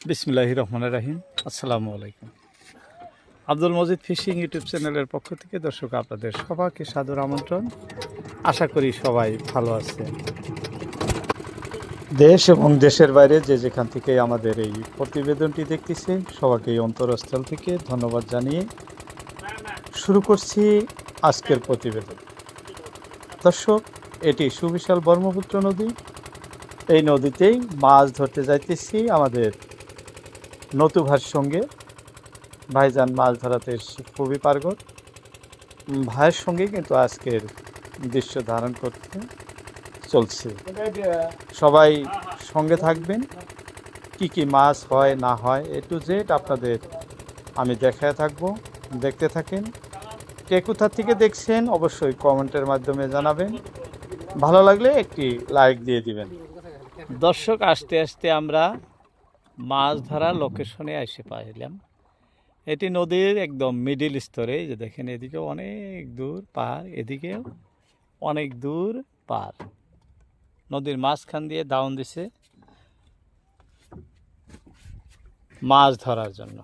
বিসমিল্লাহ রহমান রাহিম। আসসালামু আলাইকুম। আব্দুল মজিদ ফিশিং ইউটিউব চ্যানেলের পক্ষ থেকে দর্শক আপনাদের সবাইকে সাদর আমন্ত্রণ। আশা করি সবাই ভালো আছে দেশ এবং দেশের বাইরে যে যেখান থেকে আমাদের এই প্রতিবেদনটি দেখতেছে, সবাইকে এই অন্তরস্থল থেকে ধন্যবাদ জানিয়ে শুরু করছি আজকের প্রতিবেদন। দর্শক, এটি সুবিশাল ব্রহ্মপুত্র নদী। এই নদীতেই মাছ ধরতে যাইতেছি আমাদের নতুভার সঙ্গে ভাইজান মাছ ধরাতে খুবই পারগত। ভাইয়ের সঙ্গে কিন্তু আজকের দৃশ্য ধারণ করতে চলছে। সবাই সঙ্গে থাকবেন। কি কি মাছ হয়, না হয়, এ টু জেড আপনাদের আমি দেখায় থাকব, দেখতে থাকেন। কে কোথা থেকে দেখছেন অবশ্যই কমেন্টের মাধ্যমে জানাবেন। ভালো লাগলে একটি লাইক দিয়ে দিবেন। দর্শক, আস্তে আস্তে আমরা মাছ ধরা লোকেশনে এসে পাইলাম। এটি নদীর একদম মিডিল স্তরে যে দেখেন এদিকে অনেক দূর পাহাড়, এদিকেও অনেক দূর পার নদীর মাঝখান দিয়ে দাউন দিছে মাছ ধরার জন্য।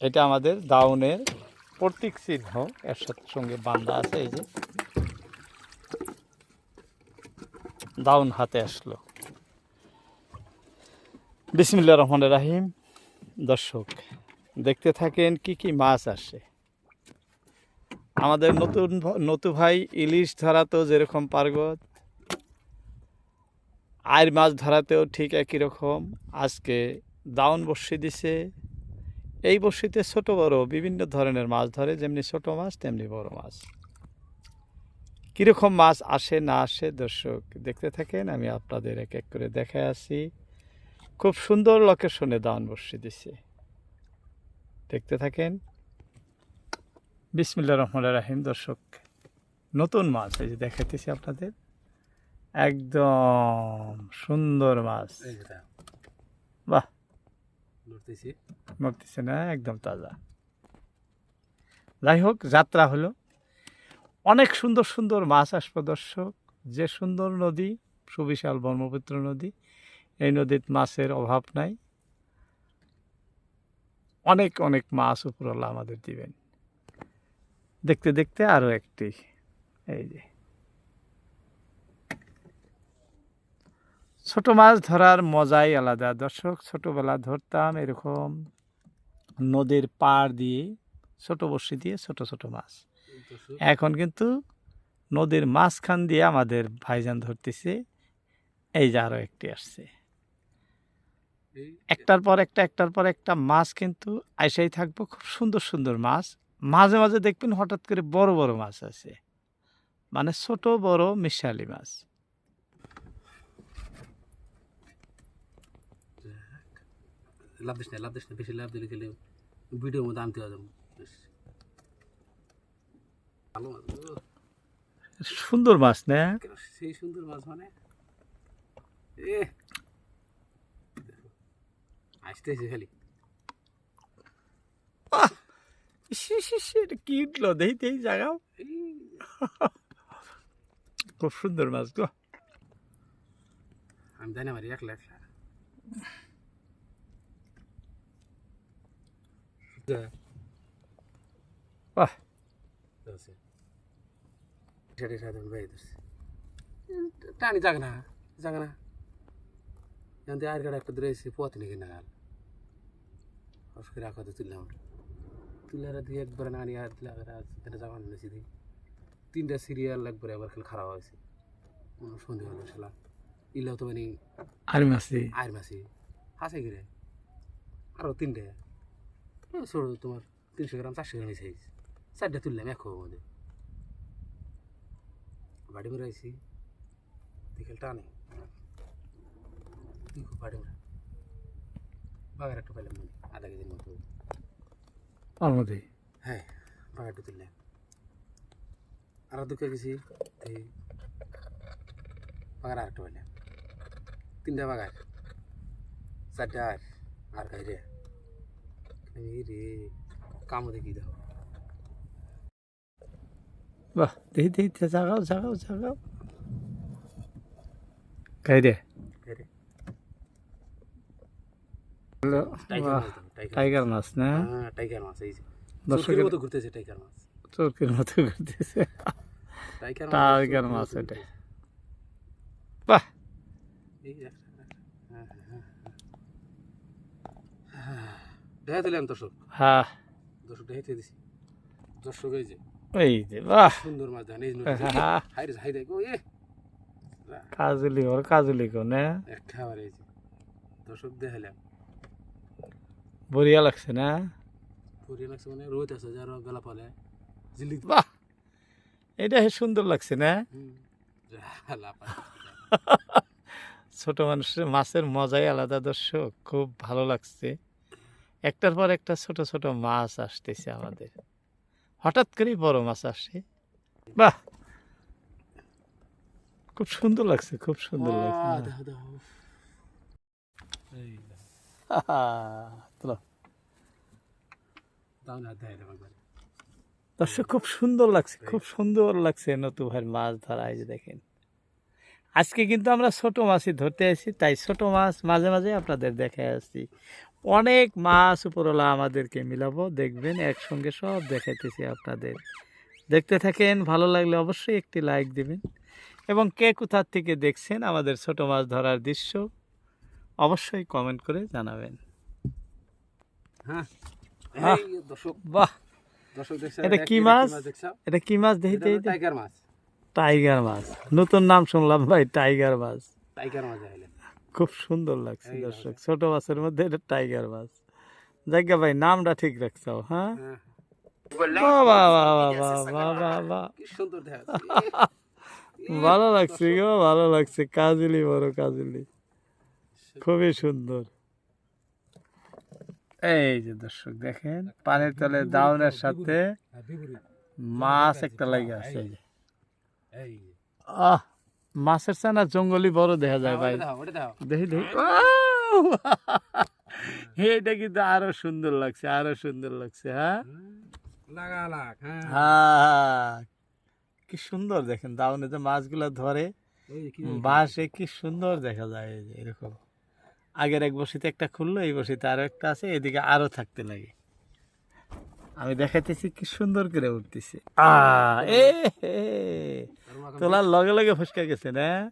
এটা আমাদের দাউনের প্রতীক চিহ্ন, এর সাথে সঙ্গে বান্দা আছে, এই যে। দাউন হাতে আসলো। বিসমিল্লা রহমান রাহিম। দর্শক, দেখতে থাকেন কি কি মাছ আসে। আমাদের নতুন নতু ভাই ইলিশ ধরাতেও যেরকম পার্গত আয়ের মাছ ধরাতেও ঠিক একই রকম। আজকে দাউন বর্ষি দিছে। এই বর্ষিতে ছোট বড় বিভিন্ন ধরনের মাছ ধরে, যেমনি ছোট মাছ, তেমনি বড় মাছ। কীরকম মাছ আসে না আসে, দর্শক, দেখতে থাকেন, আমি আপনাদের এক এক করে দেখে আসি। খুব সুন্দর লোকেশনে দান বসে দিছে দেখতে থাকেন। বিসমিল্লা রহমান রাহিম। দর্শক নতুন মাছ এই যে দেখাইতেছি আপনাদের। একদম সুন্দর মাছ। বাহ। মরতেছে না একদম তাজা। যাই হোক যাত্রা হলো। অনেক সুন্দর সুন্দর মাছ আসবে দর্শক। যে সুন্দর নদী সুবিশাল ব্রহ্মপুত্র নদী এই নদীর মাছের অভাব নাই। অনেক অনেক মাছ উপরওয়ালা আমাদের দিবেন। দেখতে দেখতে আরও একটি, এই যে। ছোট মাছ ধরার মজাই আলাদা। দর্শক, ছোটবেলা ধরতাম এরকম নদীর পাড় দিয়ে, ছোট বড়শি দিয়ে ছোট ছোট মাছ। এখন কিন্তু নদীর মাঝখান দিয়ে আমাদের ভাইজান ধরতেছে। এই যে আরও একটি আসছে। একটার পর একটা একটার পর একটা মাছ কিন্তু আইসাই থাকব খুব সুন্দর সুন্দর মাছ। মাঝে মাঝে দেখবেন হঠাৎ করে বড় বড় মাছ আছে মানে ছোট বড় মিশালি মাছ। লাভ দিস না লাভ দিস না বেশি লাভ দিলে গেলে ভিডিওর মধ্যে আনতে হবে। ভালো সুন্দর মাছ না? সেই সুন্দর মাছ মানে? এ আসতেছে খালি। কি উঠল? জাগাও। এই, খুব সুন্দর মাছ গো। আমি জানি আমার একলা একলা। বাহ সেটাই সাধারণ ভাই ধরছে। টানি যাক না যাক না। জানতে আর একটা ধরেছি পথ নাকি না করে রাখা তো তুললাম। তুলে দিয়ে একবার না নিয়ে আর তুলে এটা যাওয়া নিয়েছি দিই তিনটা সিরিয়াল একবারে আবার খালি খারাপ হয়েছে। সন্ধে হলো সেলা ইলাও তো মানে আর মাছি আয়ের মাসি। হাসে গিরে আরও তিনটে। ছোটো তোমার তিনশো গ্রাম চারশো গ্রাম সাইজ চারটে তুললাম এক মধ্যে। বাড়ি আইসি বিকেল টানে। বাড়ি মেরে বাগার একটা পাইলাম মানে আধা কেজির মতো তার মধ্যে হ্যাঁ বাগারটা তুললাম আরও দুঃখে গেছি এই বাগার আরেকটা পাইলাম তিনটা বাগার চারটা আর আর খাই রে এই রে কামও দেখি দাও বাহ দেই দেই দে, জাগাও জাগাও জাগাও খাই দে এই রে টাইগার মাছ না হ্যাঁ টাইগার মাছ এই যে দর্শকের- মতো ঘুরতেছে টাইগার মাছ চোখের মতো করতেছে টাইগার মাছ এটা বাহ। দেখা দিলাম দর্শক হ্যাঁ দর্শক দেখাইতে দিছি দর্শক এই যে এই যে বাহ সুন্দর মাছ এই। হাই রে হাই দেখো এ কাজুলি ওর কাজুলি কো না একেবারে এই যে দর্শক দেখালাম বড়িয়া লাগছে না? পুরি লাগছে মানে রোদ আছে যার বেলা পালে। জিলিক বাহ! এটা সুন্দর লাগছে না? ছোট মানুষের মাছের মজাই আলাদা দর্শক খুব ভালো লাগছে। একটার পর একটা ছোট ছোট মাছ আসতেছে আমাদের। হঠাৎ করেই বড় মাছ আসে। বাহ! খুব সুন্দর লাগছে খুব সুন্দর লাগছে। দর্শক খুব সুন্দর লাগছে খুব সুন্দর লাগছে নতু ভাইয়ের মাছ ধরা এই যে দেখেন। আজকে কিন্তু আমরা ছোট মাছই ধরতে আসি তাই ছোট মাছ মাঝে মাঝে আপনাদের দেখে আসছি। অনেক মাছ উপরওয়ালা আমাদেরকে মিলাবো দেখবেন একসঙ্গে সব দেখাইতেছি আপনাদের। দেখতে থাকেন ভালো লাগলে অবশ্যই একটি লাইক দিবেন। এবং কে কোথার থেকে দেখছেন আমাদের ছোট মাছ ধরার দৃশ্য? অবশ্যই কমেন্ট করে জানাবেন হ্যাঁ বাহ এটা কি মাছ এটা কি মাছ দেখতে টাইগার মাছ নতুন নাম শুনলাম ভাই টাইগার মাছ টাইগার মাছ খুব সুন্দর লাগছে দর্শক ছোট মাছের মধ্যে এটা টাইগার মাছ জায়গা ভাই নামটা ঠিক রাখছো হ্যাঁ ভালো লাগছে গো ভালো লাগছে কাজিলি বড় কাজিলি খুবই সুন্দর। এই যে দর্শক দেখেন পানির তলে দাউনের সাথে মাছ একটা লাগে আছে। এই যে। আহ মাছের চানা জঙ্গলি বড় দেখা যায় ভাই। ওটা দাও দেখি দেখি। এটা কিন্তু আরও সুন্দর লাগছে আরও সুন্দর লাগছে হ্যাঁ? হ্যাঁ। হ্যাঁ। কি সুন্দর দেখেন দাউনে যে মাছগুলো ধরে বাসে কি সুন্দর দেখা যায় এই যে এরকম। আগের এক বসিতে একটা খুললো এই বসিতে আরও একটা আছে এদিকে আরও থাকতে লাগে। আমি দেখাইতেছি কি সুন্দর করে উঠতেছে। তোলার লগে লগে ফুসকা গেছে না?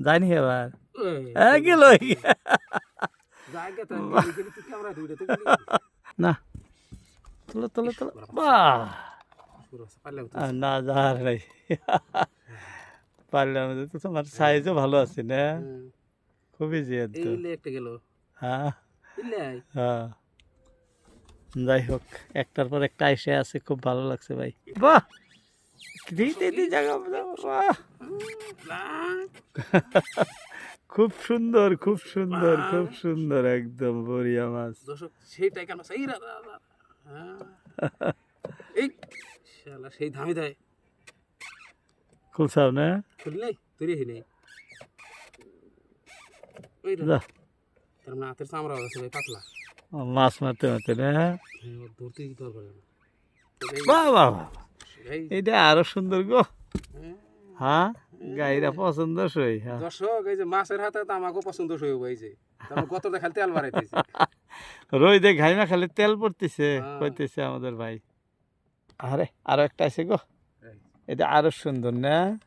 জানি এবার? না। তোলো তোলো তোলো। বাহ। না যার নাই। পারলাম তো তোমার সাইজও ভালো আছে না? খুবই জিয়াদ একটা গেল। হ্যাঁ। হ্যাঁ। যাই হোক একটার পর একটা এসে আছে খুব ভালো লাগছে ভাই। বাহ! দিতে দি জায়গা বাহ খুব সুন্দর খুব সুন্দর খুব সুন্দর একদম বড়িয়া মাছ। দর্শক সেইটাই কেন সেই রা রা রা। হ্যাঁ। এই শালা সেই ধামি দেয়। খুলছাও না খুলি নাই? তৈরি হই নাই ওই রে, তার মানে হাতের চামড়া ভাই পাতলা। মাছ মারতে মারতে না? হ্যাঁ, ধরতে দরকার বাহ বাহ বাহ এটা আরও সুন্দর গো। হ্যাঁ। হ্যাঁ গাইরা পছন্দ সই হ্যাঁ। দর্শক এই যে মাছের হাতে তো আমাকে পছন্দ হইব এই যে। গত দেখাল তেল বাড়াইতেছে। রই দে ঘাইমা খালি তেল পড়তেছে। কইতেছে আমাদের ভাই। আরে আরও একটা আছে গো। এটা আরও সুন্দর না?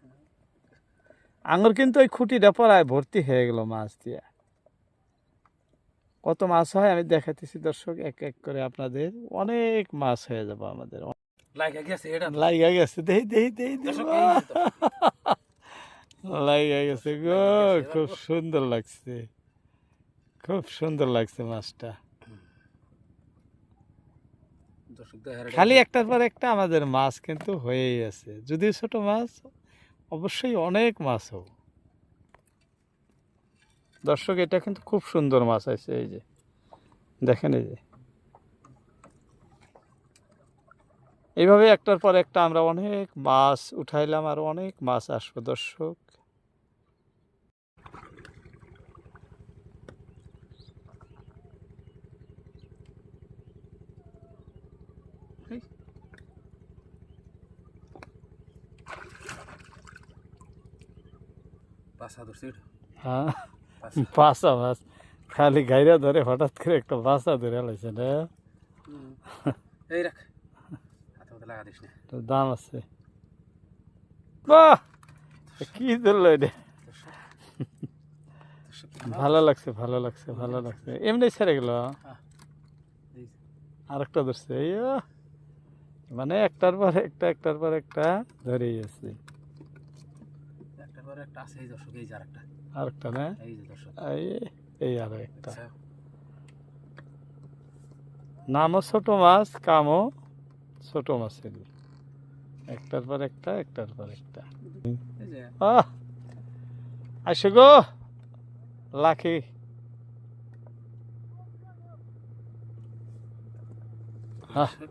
আঙুর কিন্তু ওই খুঁটিটা পড়ায় ভর্তি হয়ে গেল মাছ দিয়ে। কত মাছ হয় আমি দেখাতেছি দর্শক এক এক করে আপনাদের। অনেক মাছ হয়ে যাবে আমাদের। গেছে এটা লাইগা গেছে। লাইগা গো খুব সুন্দর লাগছে। খুব সুন্দর লাগছে মাছটা। খালি একটার পর একটা আমাদের মাছ কিন্তু হয়েই আছে। যদিও ছোট মাছ, অবশ্যই অনেক মাছ হোক দর্শক, এটা কিন্তু খুব সুন্দর মাছ আছে এই যে। দেখেন এই যে। এইভাবে একটার পর একটা আমরা অনেক মাছ উঠাইলাম আর অনেক মাছ আসব, দর্শক। হ্যাঁ? বাসা। খালি গাইরা ধরে হঠাৎ করে একটা বাসা ধরে লাইছে না হুম। এই রাখ। লাগা দিস না। দাম আছে। বাহ! কি ধরলো এটা? ভালো লাগছে ভালো লাগছে ভালো লাগছে। এমনি ছেড়ে গেল? এই আরেকটা ধরছে। এই মানে একটার পর একটা একটার পর একটা ধরেই আছে। একটা আছে এই দর্শক এই যে আরেকটা। আরেকটা না? এই যে দর্শক। এই এই আরও একটা আচ্ছা। নামও ছোট মাছ কামও ছোট মাছের। একটার পর একটা একটার পর একটা। আসো গো লাখি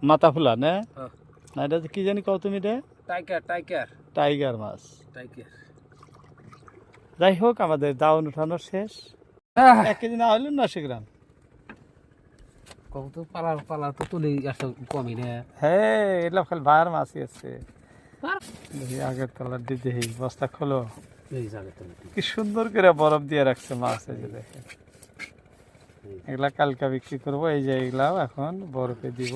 মাথা ফুলা না? হ্যাঁ। এটা কি জানি কও তুমি রে টাইকার টাইকার টাইগার মাছ। টাইকার যাই হোক আমাদের দাউন উঠানো শেষ। এক কেজি না হইলে নশো গ্রাম। কত তো পালা পালা তো তুলে একটা কমই না। হ্যাঁ এগুলো খালি বার মাছই আছে। আগের তলার দিতে এই বস্তা খোলো। কি সুন্দর করে বরফ দিয়ে রাখছে মাছ এই যে দেখে এগুলা কালকা বিক্রি করব এই যে এগুলাও এখন বরফে দিব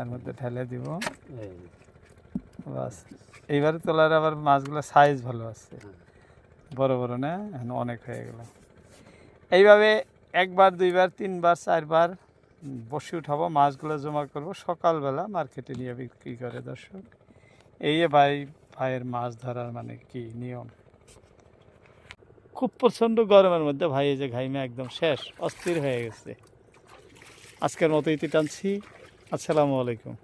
এর মধ্যে ঢেলে দিব। বাস এইবারে তোলার আবার মাছগুলো সাইজ ভালো আছে। বড় বড় না? এখন অনেক হয়ে গেল। এইভাবে একবার দুইবার তিনবার চারবার বসে উঠাবো মাছগুলো জমা করব। সকালবেলা মার্কেটে নিয়ে বিক্রি করে দর্শক। এই ভাই ভাইয়ের মাছ ধরার মানে কি? নিয়ম? খুব প্রচণ্ড গরমের মধ্যে ভাই এই যে ঘাইমে একদম শেষ অস্থির হয়ে গেছে। আজকের মতো ইতি টানছি। আসসালামু আলাইকুম।